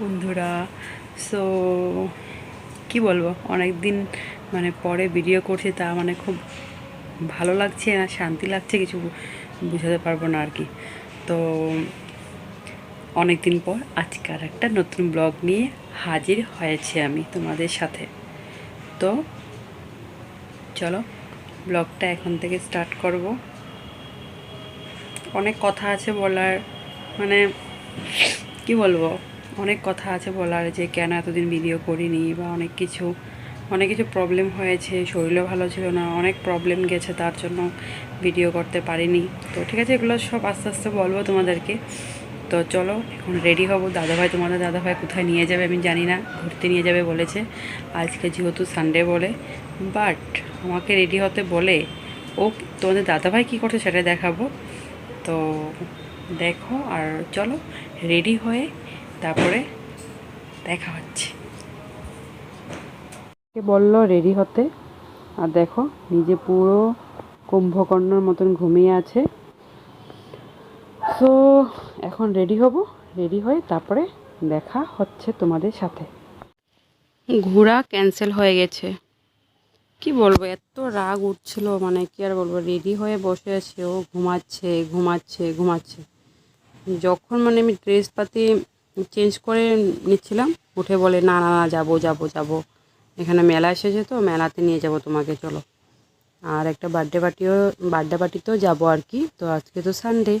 বন্ধুরা। সো কি বলব? অনেক দিন মানে পরে ভিডিও করছি, তা মানে খুব ভালো লাগছে না শান্তি লাগছে, কিছু বুঝাতে পারব না আর কি। তো অনেক দিন পর আজকে আর একটা নতুন ব্লগ নিয়ে হাজির হয়েছে আমি তোমাদের সাথে। তো, চলো ব্লগটা এখন থেকে স্টার্ট করব। অনেক কথা আছে বলার মানে কি বলব? অনেক কথা আছে বলার যে কেন এতদিন ভিডিও করিনি বা অনেক কিছু অনেক কিছু প্রবলেম হয়েছে, শরীরও ভালো ছিল না, অনেক প্রবলেম গেছে, তার জন্য ভিডিও করতে পারিনি। তো ঠিক আছে, এগুলো সব আস্তে আস্তে বলব তোমাদেরকে। তো চলো, এখন রেডি হব। দাদাভাই তোমাদের দাদাভাই কোথায় নিয়ে যাবে আমি জানি না, ঘুরতে নিয়ে যাবে বলেছে। আজকে যেহেতু সানডে বলে বাট আমাকে রেডি হতে বলে, ও তোমাদের দাদাভাই কী করছে সেটা দেখাবো। তো দেখো, আর চলো রেডি হয়ে তারপরে দেখা হচ্ছে। বলল, রেডি হতে? আর দেখো, নিজে পুরো কুম্ভকর্ণর মতন ঘুমিয়ে আছে। তো এখন রেডি হব। রেডি হয়ে তারপরে দেখা হচ্ছে তোমাদের সাথে। ঘোরা ক্যান্সেল হয়ে গেছে। কি বলব, এত রাগ উঠছিল মানে কি আর বলব, রেডি হয়ে বসে আছে, ও ঘুমাচ্ছে ঘুমাচ্ছে ঘুমাচ্ছে। যখন মানে আমি ড্রেস পাতি চেঞ্জ করে নিচ্ছিলাম। উঠে বলে, না না না, যাব যাব যাব। এখানে মেলা এসেছে তো, মেলাতে নিয়ে যাব তোমাকে, চলো। আর একটা বার্থডে পার্টিও বার্থডে পার্টিতেও যাব আর কি। তো আজকে তো সানডে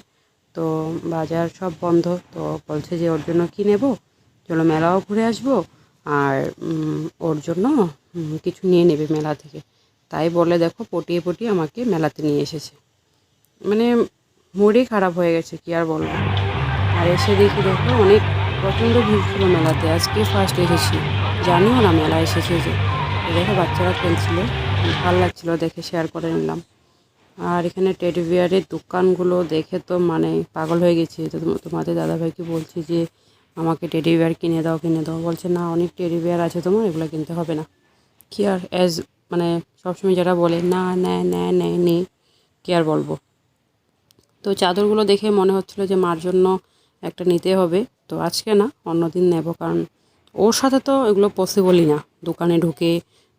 তো বাজার সব বন্ধ, তো বলছে যে ওর জন্য কী নেব? চলো মেলাও ঘুরে আসব। আর ওর জন্য কিছু নিয়ে নেবে মেলা থেকে। তাই বলে দেখো, পটিয়ে পটিয়ে আমাকে মেলাতে নিয়ে এসেছে। মানে মুডই খারাপ হয়ে গেছে, কি আর বলব। আর এসে দেখি দেখো, অনেক প্রচণ্ড ভিড় ছিল মেলাতে। আজকে ফার্স্ট এসেছি। জানিও না মেলা এসেছে যে। দেখো, বাচ্চারা খেলছিল। ভালো লাগছিল দেখে শেয়ার করে নিলাম। আর এখানে টেডি বিয়ারের দোকানগুলো দেখে তো মানে পাগল হয়ে গেছি। তো তোমাদের দাদাভাইকে বলছি যে, আমাকে টেডি বিয়ার কিনে দাও কিনে দাও। বলছে, না, অনেক টেডি বিয়ার আছে তোমার, এগুলো কিনতে হবে না। কি আর অ্যাজ মানে সবসময় যারা বলে, না নেয় নেয় নেয় নেই কি আর বলব? তো চাদরগুলো দেখে মনে হচ্ছিল যে মার জন্য একটা নিতে হবে। তো আজকে না অন্য দিন নেব। কারণ ওর সাথে তো এগুলো পসিবলই না। দোকানে ঢুকে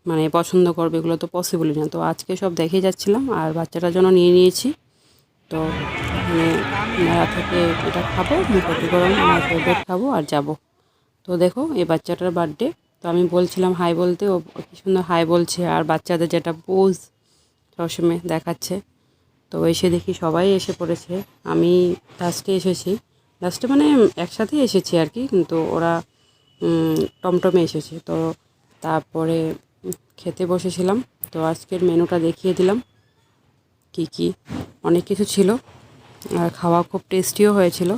মানে পছন্দ করবে এগুলো তো পসিবলই না। তো আজকে সব দেখে যাচ্ছিলাম আর বাচ্চাটার জন্য নিয়ে নিয়েছি। তো এখানে মেলা থেকে এটা খাব মুখটি গরম আমার খাব আর যাব। তো দেখো, এই বাচ্চাটার বার্থডে তো আমি বলছিলাম হাই বলতে, ও কি সুন্দর হাই বলছে। আর বাচ্চাদের যেটা পোজ সবসময় দেখাচ্ছে। তো এসে দেখি সবাই এসে পড়েছে। আমি লাস্টে এসেছি। লাস্টে মানে একসাথেই এসেছি আর কি, কিন্তু ওরা টমটমে এসেছে। তো তারপরে খেতে বসেছিলাম, তো আজকের মেনুটা দেখিয়ে দিলাম, কি কি, অনেক কিছু ছিল। আর খাওয়া খুব টেস্টিও হয়েছিল।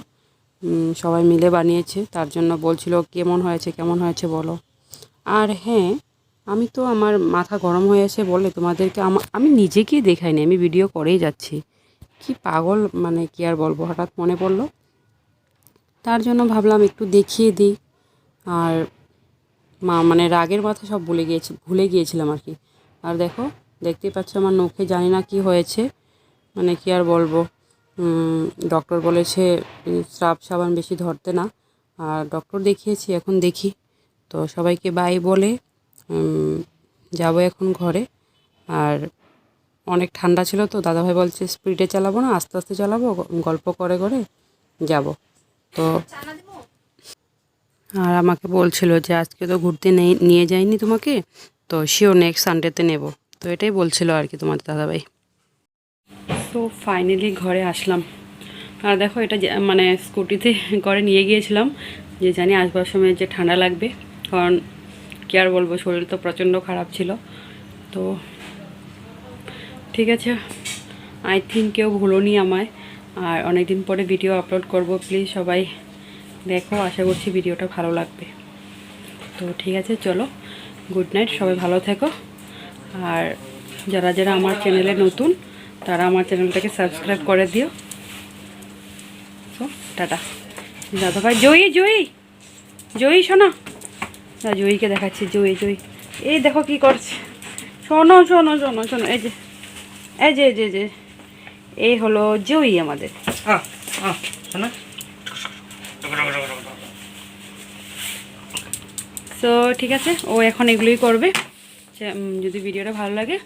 সবাই মিলে বানিয়েছে, তার জন্য বলছিল কেমন হয়েছে কেমন হয়েছে বলো। আর হ্যাঁ আমি তো আমার মাথা গরম হয়ে এসে বলে তোমাদেরকে আমা- আমি নিজেকেই দেখাইনি, আমি ভিডিও করেই যাচ্ছি। কি পাগল মানে কি আর বলব, হঠাৎ মনে পড়ল। তার জন্য ভাবলাম একটু দেখিয়ে দিই। আর মা মানে রাগের কথা সব ভুলে গিয়েছি, ভুলে গিয়েছিলাম আর কি। আর দেখো দেখতেই পাচ্ছ আমার নখে জানি না কি হয়েছে। মানে কি আর বলব? ডক্টর বলেছে স্রাব সাবান বেশি ধরতে না। আর ডক্টর দেখিয়েছি, এখন দেখি। তো সবাইকে বাই বলে যাব এখন ঘরে। আর অনেক ঠান্ডা ছিল তো, দাদাভাই বলছে স্পিডে চালাবো না, আস্তে আস্তে চালাবো, গল্প করে করে যাব। তো আর আমাকে বলছিল যে আজকে তো ঘুরতে নিয়ে যাইনি তোমাকে, তো শিওর নেক্সট সানডেতে নেব। তো এটাই বলছিল আর কি তোমাদের দাদাভাই। তো ফাইনালি ঘরে আসলাম। আর দেখো এটা মানে স্কুটিতে করে নিয়ে গিয়েছিলাম, যে জানি আসবার সময় যে ঠান্ডা লাগবে, কারণ কি আর বলব, শরীর তো প্রচণ্ড খারাপ ছিল। তো ঠিক আছে আই থিঙ্ক কেউ ভুলোনি আমায়। আর অনেক দিন পরে ভিডিও আপলোড করব প্লিজ সবাই দেখো, আশা করছি ভিডিওটা ভালো লাগবে। তো ঠিক আছে, চলো গুড নাইট সবাই ভালো থেকো। আর যারা যারা আমার চ্যানেলে নতুন, তারা আমার চ্যানেলটাকে সাবস্ক্রাইব করে দিও। টাটা। দাদা ভাই জয়ী জয়ী জয়ী শোনা না, জয়ীকে দেখাচ্ছি, জয়ী জয়ী। এই দেখো কি করছে। শোনো শোনো শোনো শোনো এই যে এই যে এই যে। এই হলো জুই আমাদের। সো ঠিক আছে ও এখন এগুলোই করবে। যদি ভিডিওটা ভালো লাগে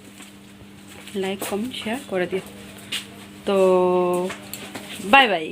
লাইক কমেন্ট শেয়ার করে দিও। তো বাই বাই